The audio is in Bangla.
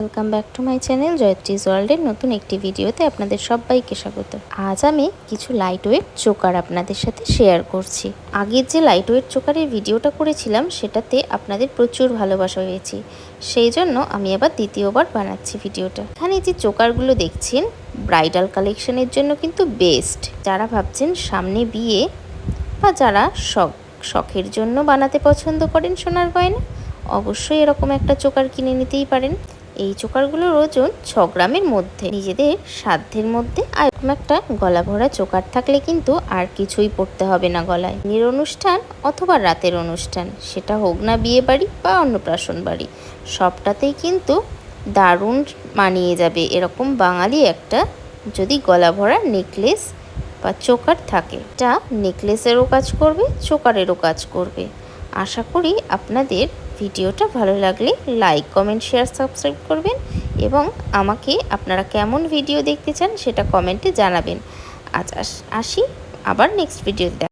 Welcome back to my channel জয়ত্রিজ ওয়ার্ল্ডের নতুন একটি ভিডিওতে আপনাদের সবাইকে স্বাগত। আজ আমি কিছু লাইট ওয়েট চোকার আপনাদের সাথে শেয়ার করছি। আগের যে লাইট ওয়েট চোকারের ভিডিওটা করেছিলাম, সেটাতে আপনাদের প্রচুর ভালোবাসা হয়েছে। সেই জন্য আমি আবার দ্বিতীয়বার বানাচ্ছি ভিডিওটা। এখানে যে চোকারগুলো দেখছেন ব্রাইডাল কালেকশনের জন্য কিন্তু বেস্ট যারা ভাবছেন সামনে বিয়ে বা যারা শখ, শখের জন্য বানাতে পছন্দ করেন সোনার গয়না, অবশ্যই এরকম একটা চোকার কিনে নিতেই পারেন। এই চোকারগুলোর ওজন ছ গ্রামের মধ্যে। নিজেদের সাধ্যের মধ্যে আর একটা গলা ভরা চোকার থাকলে কিন্তু আর কিছুই পড়তে হবে না গলায়। বিয়ের অনুষ্ঠান অথবা রাতের অনুষ্ঠান, সেটা হোক না বিয়ে বাড়ি বা অন্নপ্রাশন বাড়ি সবটাতেই কিন্তু দারুণ মানিয়ে যাবে। এরকম বাঙালি একটা যদি গলা ভরা নেকলেস বা চোকার থাকে, এটা নেকলেসেরও কাজ করবে, চোকারেরও কাজ করবে। আশা করি আপনাদের ভিডিওটা ভালো লাগলে লাইক কমেন্ট শেয়ার সাবস্ক্রাইব করবেন এবং আমাকে আপনারা কেমন ভিডিও দেখতে চান সেটা কমেন্টে জানাবেন। আজ আস- আবার নেক্সট ভিডিওতে